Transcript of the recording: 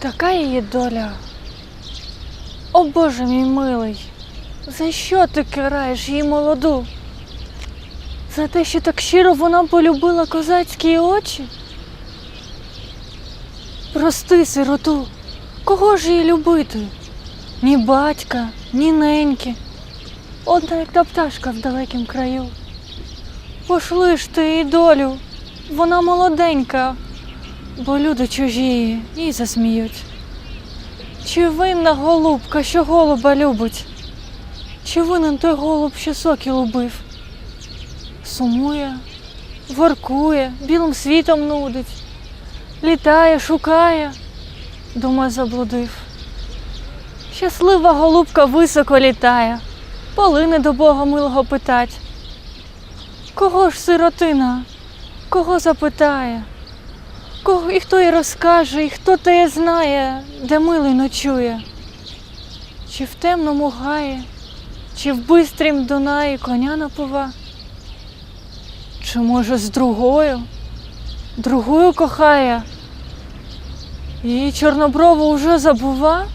Така її доля. О Боже мій милий, за що ти караєш її молоду? За те, що так щиро вона полюбила козацькі очі? Прости, сироту, кого ж її любити? Ні батька, ні неньки. Одна як та пташка в далекім краю. Пошли ж ти її долю, вона молоденька, бо люди чужі її засміють. Чи винна голубка, що голуба любить? Чи винен той голуб, що сокіл убив? Сумує, воркує, білим світом нудить, літає, шукає, дума заблудив. Щаслива голубка високо літає, полине до Бога милого питать. Кого ж сиротина? Кого запитає? Кого і хто й розкаже, і хто те знає, де милий ночує? Чи в темному гаї, чи в бистрім Дунаї коня напова? Чи може з другою? Другою кохає? Її чорноброву уже забува?